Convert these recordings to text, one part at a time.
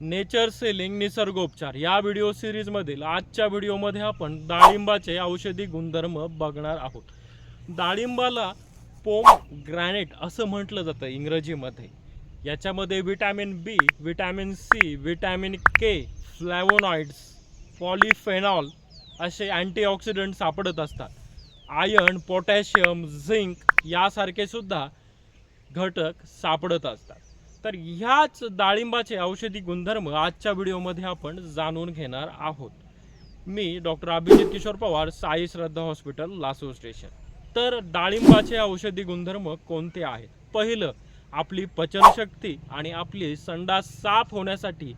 Nature selling निसर्गोपचार. या video सिरीजमधील आजच्या व्हिडिओमध्ये आपण डाळिंबाचे औषधी गुणधर्म बघणार आहोत. डाळिंबाला पोम ग्रॅनेट असं म्हटलं जातं इंग्रजीमध्ये. याच्यामध्ये vitamin B vitamin C vitamin K flavonoids polyphenol असे अँटीऑक्सिडंट सापडत असतात. आयर्न पोटॅशियम झिंक यासारखे सुद्धा घटक सापडत असतात. तर ह्याच डाळिंबाचे औषधी गुणधर्म आजच्या व्हिडिओमध्ये आपण जाणून घेणार आहोत. मी doctor Abhijit Kishor Pawar Sai Shraddha hospital Lasur station. तर डाळिंबाचे औषधी गुणधर्म कोणते आहेत? पहिलं आपली पचनशक्ती आणि आपली संडास साफ होण्यासाठी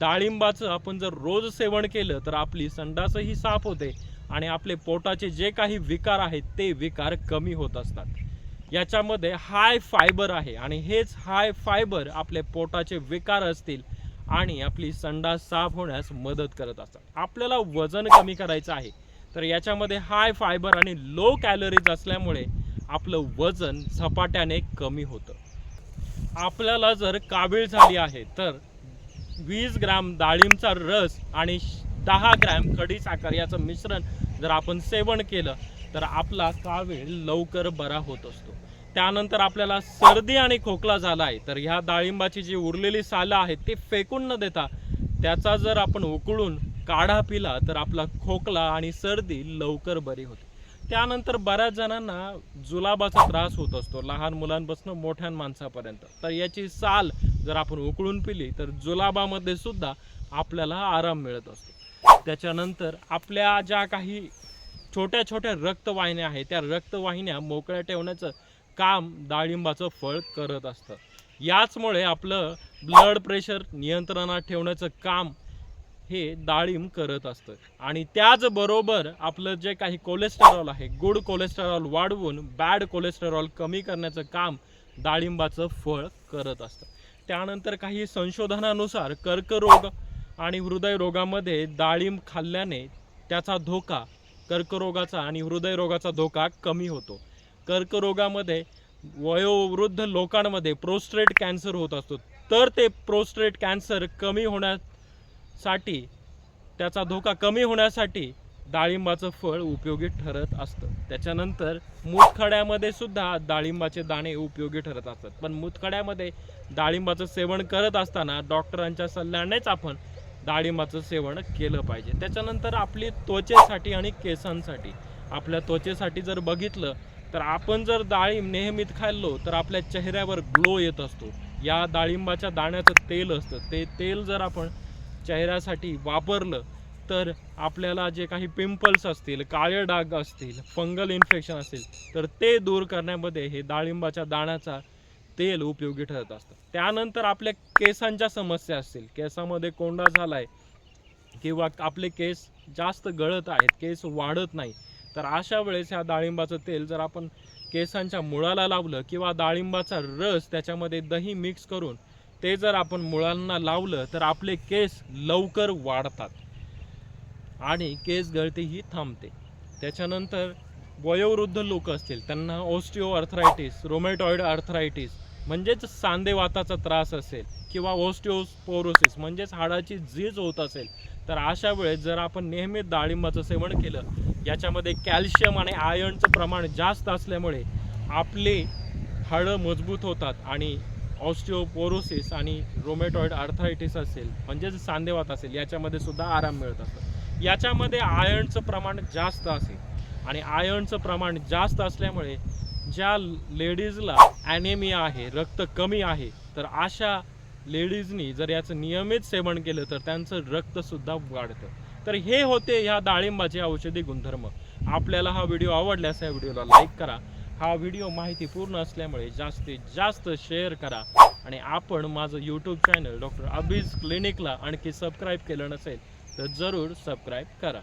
डाळिंबाचं आपण जर रोज सेवन केलं तर आपली संडासही साफ होते आणि आपले पोटाचे जे काही विकार आहेत ते विकार कमी होत असतात. याच्यामध्ये हाय फायबर आहे. आणि हेच हाय फायबर आपले पोटाचे विकार असतील आणि आपली संडास साफ होण्यास मदत करत असतात. आपल्याला वजन कमी करायचं आहे. तर याच्यामध्ये हाय फायबर आणि लो कॅलरीज असल्यामुळे आपलं वजन झपाट्याने कमी होतं. आपल्याला जर कावीळ झाली आहे तर वीस ग्राम डाळिंबचा रस आणि दहा ग्रॅम खडीसाखर याचं मिश्रण जर आपण सेवन केलं तर आपला कावीळ लवकर बरा होत असतो. त्यानंतर आपल्याला सर्दी आणि खोकला झाला आहे तर ह्या डाळिंबाची जी उरलेली सालं आहेत ते फेकून न देता त्याचा जर आपण उकळून काढा पिला तर आपला खोकला आणि सर्दी लवकर बरी होते. त्यानंतर बऱ्याच जणांना जुलाबाचा त्रास होत असतो लहान मुलांपासून मोठ्या माणसापर्यंत. तर याची साल जर आपण उकळून पिली तर जुलाबामध्ये सुद्धा आपल्याला आराम मिळत असतो. त्याच्यानंतर आपल्या ज्या काही छोट्या छोट्या रक्तवाहिन्या आहेत. त्या रक्तवाहिन्या मोकळ्या ठेवण्याचं काम डाळिंबाचं फळ करत असतं. याचमुळे आपलं ब्लड प्रेशर नियंत्रणात ठेवण्याचं काम हे डाळिंब करत असतं. आणि त्याचबरोबर आपलं जे काही कोलेस्टेरॉल आहे गुड कोलेस्टेरॉल वाढवून बॅड कोलेस्टेरॉल कमी करण्याचं काम डाळिंबाचं फळ करत असतं. त्यानंतर काही संशोधनानुसार कर्करोग आणि हृदयरोगामध्ये डाळिंब खाल्ल्याने त्याचा धोका कर्करोगाचा आणि हृदयरोगाचा धोका कमी होतो. कर्करोगामध्ये वयोवृद्ध लोकांमध्ये प्रोस्ट्रेट कॅन्सर होत असतो. तर ते प्रोस्ट्रेट कॅन्सर कमी होण्यासाठी त्याचा धोका कमी होण्यासाठी डाळिंबाचं फळ उपयोगी ठरत असतं. त्याच्यानंतर मूतखड्यामध्ये सुद्धा डाळिंबाचे दाणे उपयोगी ठरत असतात. पण मूतखड्यामध्ये डाळिंबाचं सेवन करत असताना डॉक्टरांच्या सल्ल्यानेच आपण डाळिंबाचं सेवन केलं पाहिजे. त्याच्यानंतर आपली त्वचेसाठी आणि केसांसाठी. आपल्या त्वचेसाठी जर बघितलं तर आपण जर डाळिंब नेहमीत खाल्लो तर आपल्या चेहऱ्यावर ग्लो येत असतो. या डाळिंबाच्या दाण्याचं तेल असतं. ते तेल जर आपण चेहऱ्यासाठी वापरलं तर आपल्याला जे काही पिंपल्स असतील काळे डाग असतील फंगल इन्फेक्शन असेल तर ते दूर करण्यामध्ये हे डाळिंबाच्या दाण्याचा तेल उपयोगी ठरत असतं. त्यानंतर आपल्या केसांच्या समस्या असतील. केसामध्ये कोंडा झालाय किंवा आपले केस जास्त गळत आहेत केस वाढत नाही तर अशा वेळेस ह्या डाळिंबाचं तेल जर आपण केसांच्या मुळाला लावलं किंवा डाळिंबाचा रस त्याच्यामध्ये दही मिक्स करून ते जर आपण मुळांना लावलं तर आपले केस लवकर वाढतात आणि केस गळती ही थांबते. त्याच्यानंतर वयोवृद्ध लोक असतील त्यांना ओस्टिओ अर्थरायटिस रोमॅटॉइड अर्थरायटिस म्हणजेच सांधेवाताचा त्रास असेल किंवा ऑस्टिओस्पोरोसिस म्हणजेच हाडाची झीज होत असेल तर अशा वेळेस जर आपण नेहमी डाळिंबाचं सेवन केलं याच्यामध्ये कॅल्शियम आणि आयर्नचं प्रमाण जास्त असल्यामुळे आपले हाडं मजबूत होतात आणि ऑस्टिओपोरोसिस आणि रोमॅटॉइड अर्थरायटिस असेल म्हणजेच सांधेवात असेल याच्यामध्ये सुद्धा आराम मिळत असतो. याच्यामध्ये आयर्नचं प्रमाण जास्त असेल आणि आयर्नचं प्रमाण जास्त असल्यामुळे ज्या लेडीजला ॲनेमिया आहे रक्त कमी आहे तर अशा लेडीजनी जर याचं नियमित सेवन केलं तर त्यांचं रक्तसुद्धा वाढतं. तर हे होते ह्या डाळिंबाचे औषधी गुणधर्म. आपल्याला हा व्हिडिओ आवडल्यास या व्हिडिओला लाईक करा. हा व्हिडिओ माहितीपूर्ण असल्यामुळे जास्तीत जास्त शेअर करा. आणि आपण माझं यूट्यूब चॅनल डॉक्टर अबीज क्लिनिकला आणखी सबस्क्राईब केलं नसेल तर जरूर सबस्क्राईब करा.